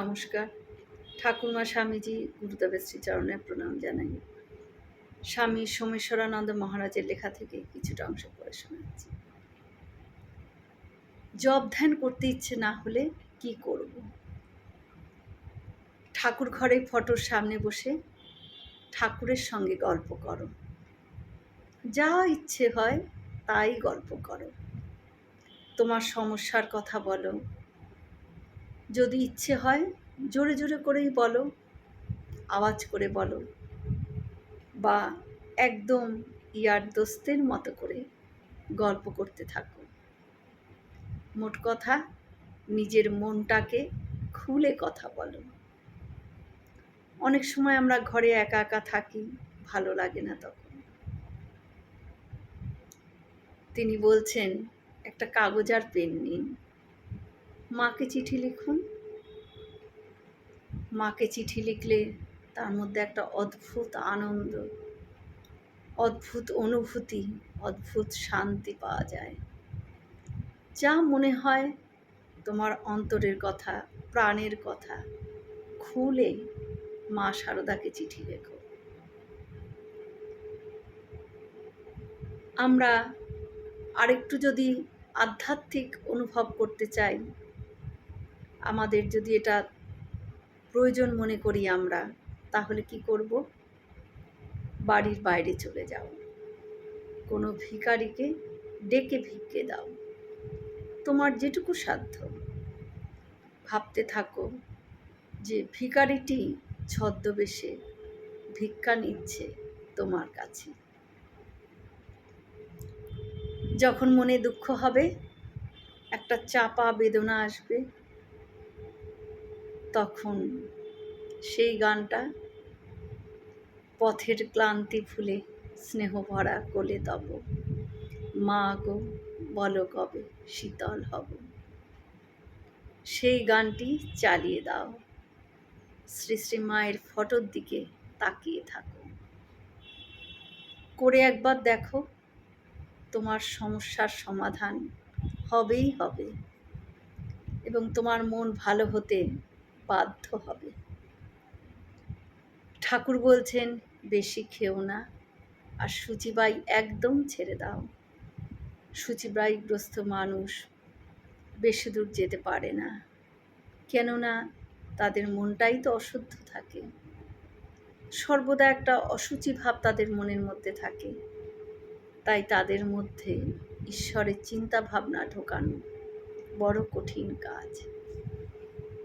নমস্কার। ঠাকুরমা স্বামীজি গুরুদেবের শ্রীচরণে প্রণাম জানাই। স্বামী সোমেশ্বরানন্দ মহারাজের লেখা থেকে কিছুটা অংশ পড়ে শোনাচ্ছি। জব ধ্যান করতে ইচ্ছে না হলে কি করব? ঠাকুর ঘরে ফটোর সামনে বসে ঠাকুরের সঙ্গে গল্প করো। যা ইচ্ছে হয় তাই গল্প করো। তোমার সমস্যার কথা বলো যদি ইচ্ছে হয়, জোরে জোরে করেই বলো। আওয়াজ করে বলো। বা একদম ইয়ার দোস্তের মতো করে গল্প করতে থাকো। মোট কথা, নিজের মনটাকে খুলে কথা বলো। অনেক সময় আমরা ঘরে একা একা থাকি, ভালো লাগে না তখন। তিনি বলছেন, একটা কাগজ আর পেন নিন। মাকে চিঠি লিখুন। মাকে চিঠি লিখলে তার মধ্যে একটা অদ্ভুত আনন্দ, অদ্ভুত অনুভূতি, অদ্ভুত শান্তি পাওয়া যায়। যা মনে হয় তোমার অন্তরের কথা, প্রাণের কথা, খুলে মা শারদাকে চিঠি লেখো। আমরা আরেকটু যদি আধ্যাত্মিক অনুভব করতে চাই আমাদের যদি এটা প্রয়োজন মনে করি আমরা, তাহলে কি করব? বাড়ির বাইরে চলে যাও। কোনো ভিকারিকে ডেকে ভিক্ষে দাও। তোমার যেটুকু সাধ্য। ভাবতে থাকো যে ভিকারিটি ছদ্মবেশে ভিক্ষা নিচ্ছে তোমার কাছে। যখন মনে দুঃখ হবে, একটা চাপা বেদনা আসবে। তখন সেই গানটা পথের ক্লান্তি ভুলে স্নেহ ভরা কোলে তব। মা গো, বলো কবে শীতল হব। সেই গানটি চালিয়ে দাও। শ্রী শ্রী মায়ের ফটোর দিকে তাকিয়ে থাকো। করে একবার দেখো, তোমার সমস্যার সমাধান হবেই হবে। এবং তোমার মন ভালো হতে বাধ্য হবে। ঠাকুর বলছেন, বেশি খেও না, আর সূচিবাই একদম ছেড়ে দাও। সূচিবাইগ্রস্ত মানুষ, বেশি দূর যেতে পারে না। কেননা, তাদের মনটাই তো অশুদ্ধ থাকে। সর্বদা একটা অসুচি ভাব তাদের মনের মধ্যে থাকে। তাই তাদের মধ্যে ঈশ্বরের চিন্তা ভাবনা ঢোকানো বড় কঠিন কাজ।